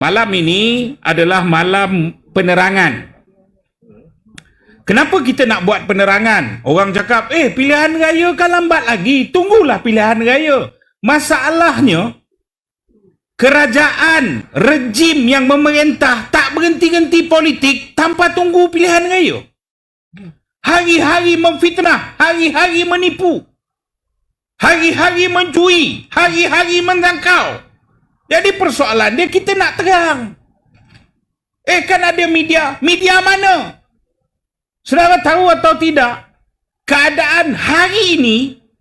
Malam ini adalah malam penerangan. Kenapa kita nak buat penerangan? Orang cakap, eh pilihan raya kan lambat lagi. Tunggulah pilihan raya. Masalahnya, kerajaan, rejim yang memerintah tak berhenti-henti politik tanpa tunggu pilihan raya. Hari-hari memfitnah, hari-hari menipu. Hari-hari mencuri, hari-hari menangkau. Jadi persoalan dia kita nak terang. Eh kan ada media. Media mana? Saudara tahu atau tidak? Keadaan hari ini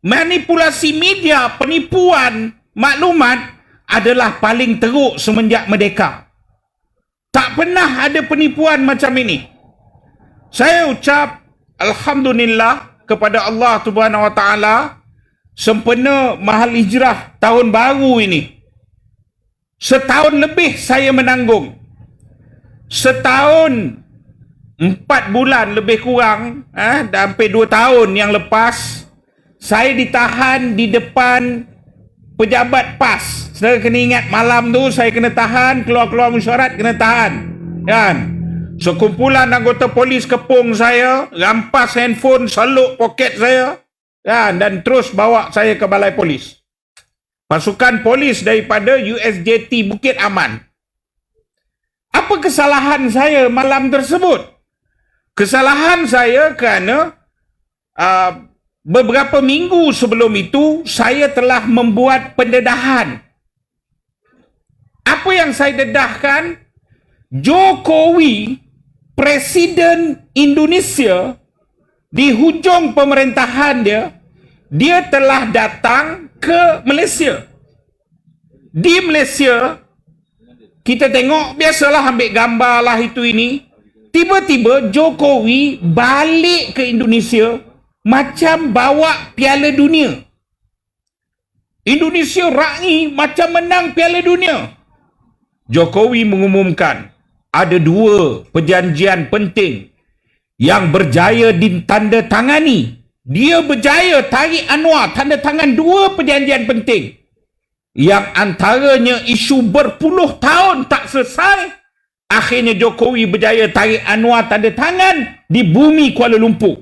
manipulasi media, penipuan, maklumat adalah paling teruk semenjak merdeka. Tak pernah ada penipuan macam ini. Saya ucap alhamdulillah kepada Allah Subhanahu Wa Taala sempena mahal hijrah tahun baru ini. Setahun lebih saya menanggung. Setahun empat bulan lebih kurang, eh, dah hampir dua tahun yang lepas, saya ditahan di depan pejabat PAS. Saudara kena ingat malam tu saya kena tahan, keluar-keluar mesyuarat kena tahan. Kan? Sekumpulan anggota polis kepung saya, rampas handphone, seluk poket saya. Kan? Dan terus bawa saya ke balai polis. Pasukan polis daripada USJT Bukit Aman. Apa kesalahan saya malam tersebut? Kesalahan saya kerana uh, beberapa minggu sebelum itu saya telah membuat pendedahan. Apa yang saya dedahkan? Jokowi, Presiden Indonesia, di hujung pemerintahan dia, dia telah datang ke Malaysia. Di Malaysia, kita tengok biasalah ambil gambar lah itu ini. Tiba-tiba Jokowi balik ke Indonesia macam bawa piala dunia. Indonesia raih macam menang piala dunia. Jokowi mengumumkan ada dua perjanjian penting yang berjaya ditandatangani. Dia berjaya tarik Anwar tanda tangan dua perjanjian penting. Yang antaranya isu berpuluh tahun tak selesai. Akhirnya Jokowi berjaya tarik Anwar tanda tangan di bumi Kuala Lumpur.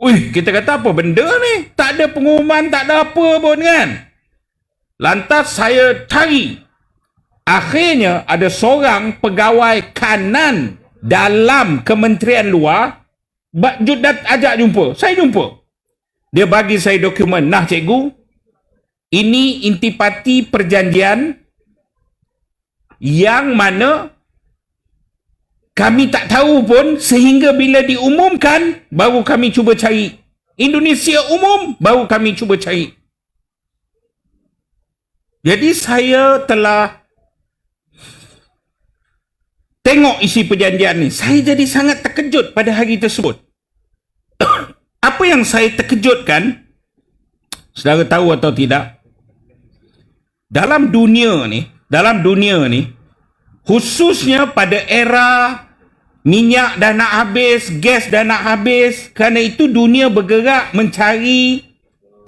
Wih, kita kata apa benda ni? Tak ada pengumuman, tak ada apa pun kan? Lantas saya cari Akhirnya ada seorang pegawai kanan dalam kementerian luar Judat ajak jumpa. Saya jumpa. Dia bagi saya dokumen. Nah cikgu, ini intipati perjanjian yang mana kami tak tahu pun sehingga bila diumumkan baru kami cuba cari. Indonesia umum baru kami cuba cari. Jadi saya telah tengok isi perjanjian ni, saya jadi sangat terkejut pada hari tersebut. Apa yang saya terkejutkan, saudara tahu atau tidak, dalam dunia ni, dalam dunia ni, khususnya pada era minyak dah nak habis, gas dah nak habis, kerana itu dunia bergerak mencari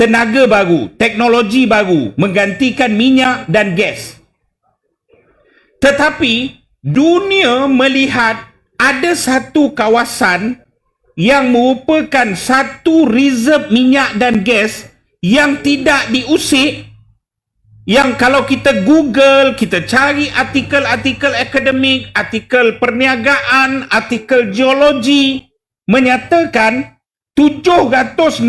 tenaga baru, teknologi baru, menggantikan minyak dan gas. Tetapi, dunia melihat ada satu kawasan yang merupakan satu reserve minyak dan gas yang tidak diusik yang kalau kita google kita cari artikel-artikel akademik artikel perniagaan artikel geologi menyatakan 764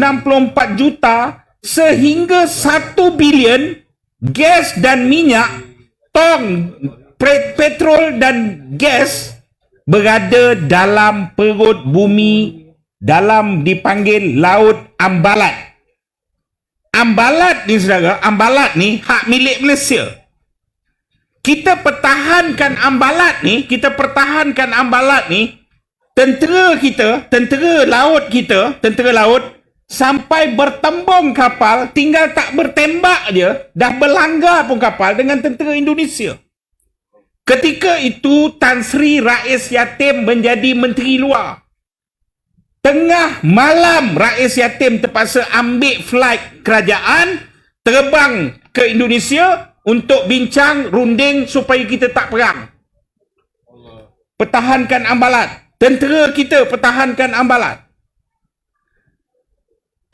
juta sehingga 1 bilion gas dan minyak tong petrol dan gas berada dalam perut bumi dalam dipanggil laut Ambalat. Ambalat ni saudara, Ambalat ni hak milik Malaysia. Kita pertahankan Ambalat ni, kita pertahankan Ambalat ni, tentera kita, tentera laut kita, tentera laut, sampai bertembung kapal, tinggal tak bertembak dia, dah berlanggar pun kapal dengan tentera Indonesia. Ketika itu Tan Sri Rais Yatim menjadi menteri luar. Tengah malam Rais Yatim terpaksa ambil flight kerajaan terbang ke Indonesia untuk bincang runding supaya kita tak perang. Pertahankan ambalat. Tentera kita pertahankan ambalat.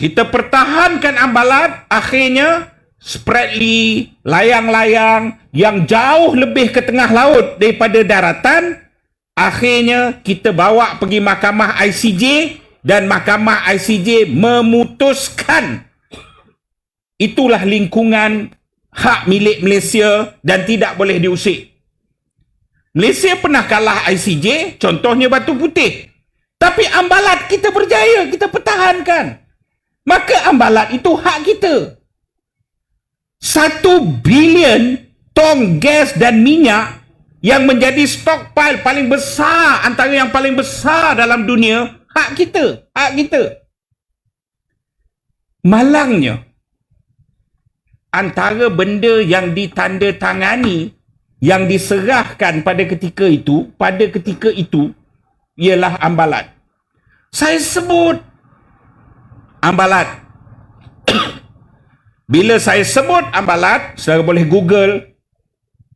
Kita pertahankan ambalat, akhirnya Spratly, layang-layang yang jauh lebih ke tengah laut daripada daratan, akhirnya kita bawa pergi mahkamah ICJ dan mahkamah ICJ memutuskan itulah lingkungan hak milik Malaysia dan tidak boleh diusik. Malaysia pernah kalah ICJ, contohnya Batu Putih. Tapi ambalat kita berjaya, kita pertahankan. Maka ambalat itu hak kita. Satu bilion tong gas dan minyak yang menjadi stockpile paling besar antara yang paling besar dalam dunia hak kita hak kita. Malangnya antara benda yang ditandatangani yang diserahkan pada ketika itu pada ketika itu ialah ambalat. Saya sebut ambalat bila saya sebut ambalat, saudara boleh Google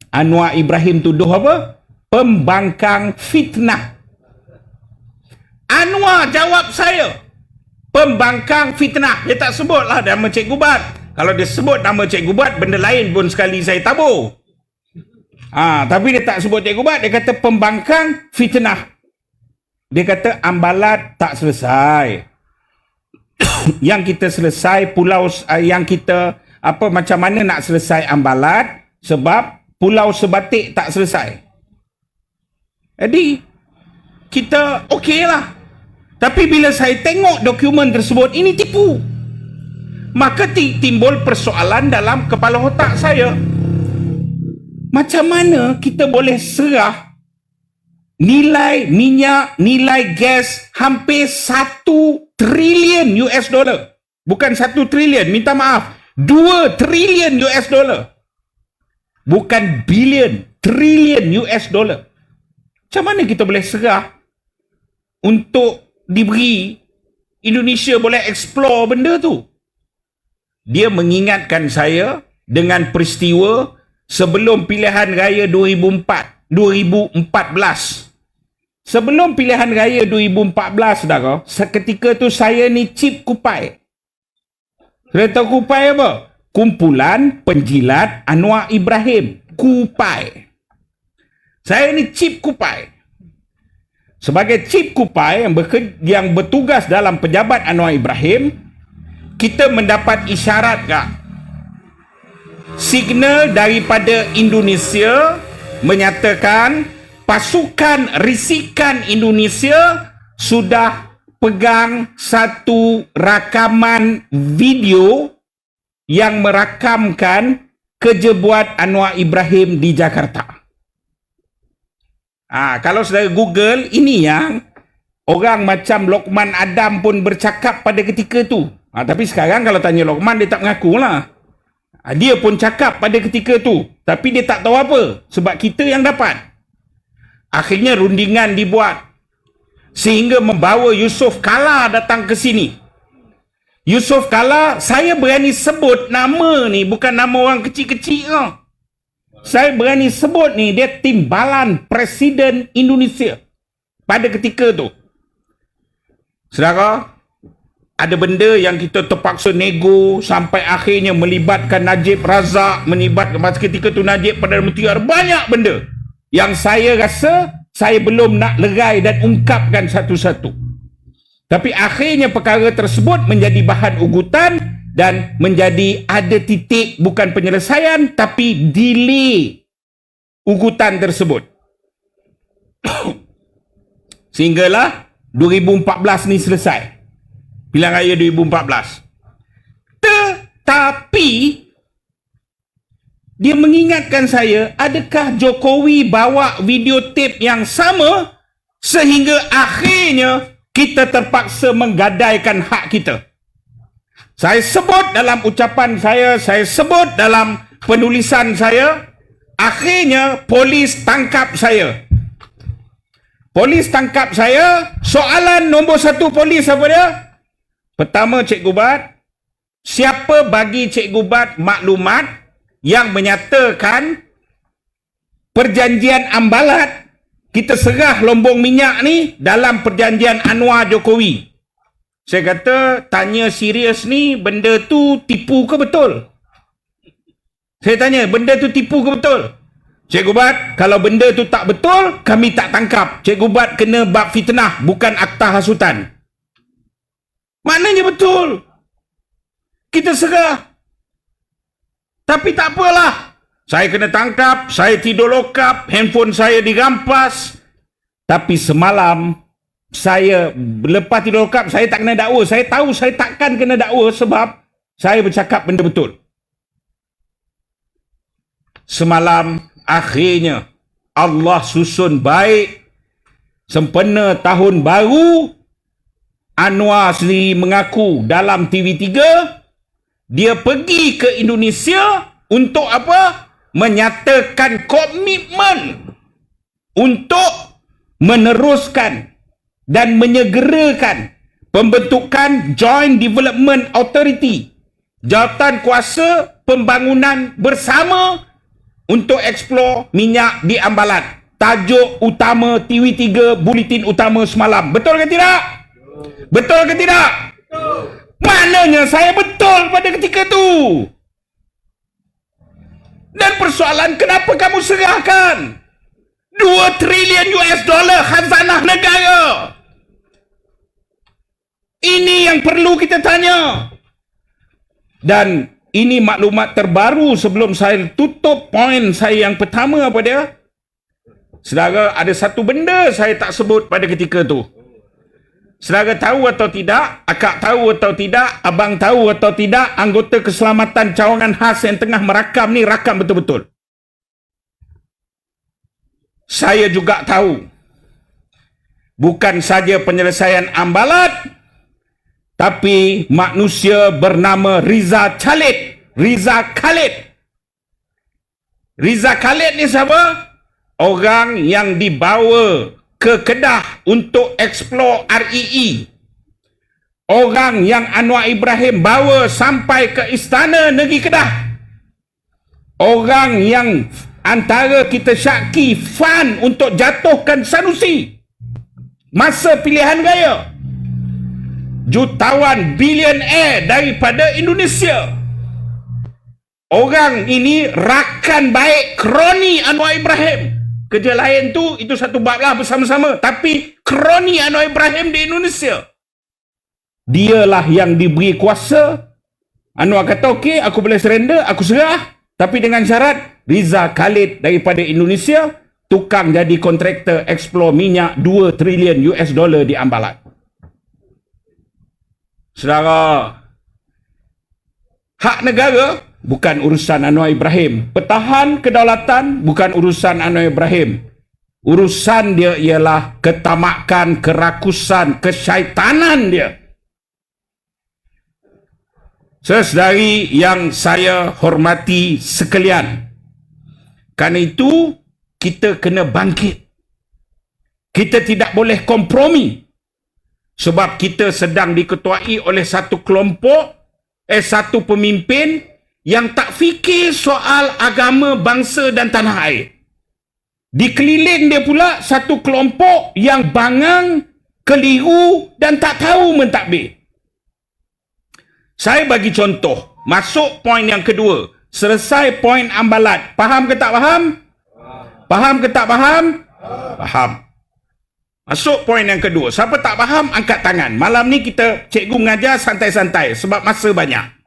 Anwar Ibrahim tuduh apa? Pembangkang fitnah. Anwar jawab saya. Pembangkang fitnah. Dia tak sebutlah nama Cikgu Bat. Kalau dia sebut nama Cikgu Bat, benda lain pun sekali saya tabur. Ha, tapi dia tak sebut Cikgu Bat. Dia kata pembangkang fitnah. Dia kata ambalat tak selesai. yang kita selesai pulau uh, yang kita apa macam mana nak selesai ambalat sebab pulau sebatik tak selesai. Jadi kita okey lah. Tapi bila saya tengok dokumen tersebut ini tipu. Maka timbul persoalan dalam kepala otak saya. Macam mana kita boleh serah nilai minyak, nilai gas hampir satu trilion US dollar. Bukan satu trilion, minta maaf. Dua trilion US dollar. Bukan bilion, trilion US dollar. Macam mana kita boleh serah untuk diberi Indonesia boleh explore benda tu? Dia mengingatkan saya dengan peristiwa sebelum pilihan raya 2004, 2014. Sebelum pilihan raya 2014 saudara, seketika tu saya ni Cip Kupai. Tahu Kupai apa? Kumpulan Penjilat Anwar Ibrahim. Kupai. Saya ni Cip Kupai. Sebagai Cip Kupai yang, yang bertugas dalam pejabat Anwar Ibrahim, kita mendapat isyarat kak. Signal daripada Indonesia menyatakan pasukan risikan Indonesia sudah pegang satu rakaman video yang merakamkan kerja buat Anwar Ibrahim di Jakarta. Ah, kalau sudah Google, ini yang orang macam Lokman Adam pun bercakap pada ketika itu. Ah, tapi sekarang kalau tanya Lokman, dia tak mengaku lah. Ah, dia pun cakap pada ketika itu. Tapi dia tak tahu apa. Sebab kita yang dapat. Akhirnya rundingan dibuat sehingga membawa Yusuf Kala datang ke sini. Yusuf Kala, saya berani sebut nama ni bukan nama orang kecil-kecil tau. Saya berani sebut ni dia timbalan Presiden Indonesia pada ketika tu. Saudara, ada benda yang kita terpaksa nego sampai akhirnya melibatkan Najib Razak, melibatkan masa ketika tu Najib Perdana Menteri, banyak benda yang saya rasa saya belum nak lerai dan ungkapkan satu-satu. Tapi akhirnya perkara tersebut menjadi bahan ugutan dan menjadi ada titik bukan penyelesaian tapi delay ugutan tersebut. Sehinggalah 2014 ni selesai. Pilihan raya 2014. Tetapi dia mengingatkan saya, adakah Jokowi bawa video tape yang sama sehingga akhirnya kita terpaksa menggadaikan hak kita. Saya sebut dalam ucapan saya, saya sebut dalam penulisan saya, akhirnya polis tangkap saya. Polis tangkap saya, soalan nombor satu polis apa dia? Pertama Cikgu Bat, siapa bagi Cikgu Bat maklumat yang menyatakan perjanjian ambalat kita serah lombong minyak ni dalam perjanjian Anwar Jokowi. Saya kata tanya serius ni benda tu tipu ke betul? Saya tanya benda tu tipu ke betul? Cikgu Bat, kalau benda tu tak betul, kami tak tangkap. Cikgu Bat kena bab fitnah, bukan akta hasutan. Maknanya betul. Kita serah. Tapi tak apalah. Saya kena tangkap, saya tidur lokap, handphone saya dirampas. Tapi semalam, saya lepas tidur lokap, saya tak kena dakwa. Saya tahu saya takkan kena dakwa sebab saya bercakap benda betul. Semalam, akhirnya Allah susun baik sempena tahun baru Anwar sendiri mengaku dalam TV3 dia pergi ke Indonesia untuk apa? Menyatakan komitmen untuk meneruskan dan menyegerakan pembentukan Joint Development Authority jawatan kuasa pembangunan bersama untuk eksplor minyak di Ambalat. Tajuk utama TV3 Buletin Utama semalam. Betul ke tidak? Betul ke tidak? Betul. Maknanya saya betul pada ketika tu. Dan persoalan kenapa kamu serahkan 2 trilion US dollar khazanah negara? Ini yang perlu kita tanya. Dan ini maklumat terbaru sebelum saya tutup poin saya yang pertama apa dia? Saudara, ada satu benda saya tak sebut pada ketika tu. Saudara tahu atau tidak, akak tahu atau tidak, abang tahu atau tidak, anggota keselamatan cawangan khas yang tengah merakam ni rakam betul-betul. Saya juga tahu. Bukan saja penyelesaian ambalat, tapi manusia bernama Riza Khalid. Riza Khalid. Riza Khalid ni siapa? Orang yang dibawa ke Kedah untuk eksplor REE. Orang yang Anwar Ibrahim bawa sampai ke istana negeri Kedah. Orang yang antara kita syaki fan untuk jatuhkan Sanusi. Masa pilihan raya jutawan bilionaire daripada Indonesia. Orang ini rakan baik kroni Anwar Ibrahim. Kerja lain tu itu satu bab lah bersama-sama. Tapi kroni Anwar Ibrahim di Indonesia. Dialah yang diberi kuasa. Anwar kata okey aku boleh surrender, aku serah. Tapi dengan syarat Riza Khalid daripada Indonesia tukang jadi kontraktor eksplor minyak 2 trilion US dollar di Ambalat. Saudara, hak negara bukan urusan Anwar Ibrahim. Pertahan kedaulatan bukan urusan Anwar Ibrahim. Urusan dia ialah ketamakan, kerakusan, kesyaitanan dia. Sesedari yang saya hormati sekalian. Karena itu, kita kena bangkit. Kita tidak boleh kompromi sebab kita sedang diketuai oleh satu kelompok, eh satu pemimpin yang tak fikir soal agama, bangsa dan tanah air. Dikeliling dia pula satu kelompok yang bangang, keliru dan tak tahu mentadbir. Saya bagi contoh, masuk poin yang kedua. Selesai poin ambalat. Faham ke tak faham? Faham ke tak faham? Faham. Masuk poin yang kedua. Siapa tak faham, angkat tangan. Malam ni kita cikgu mengajar santai-santai sebab masa banyak.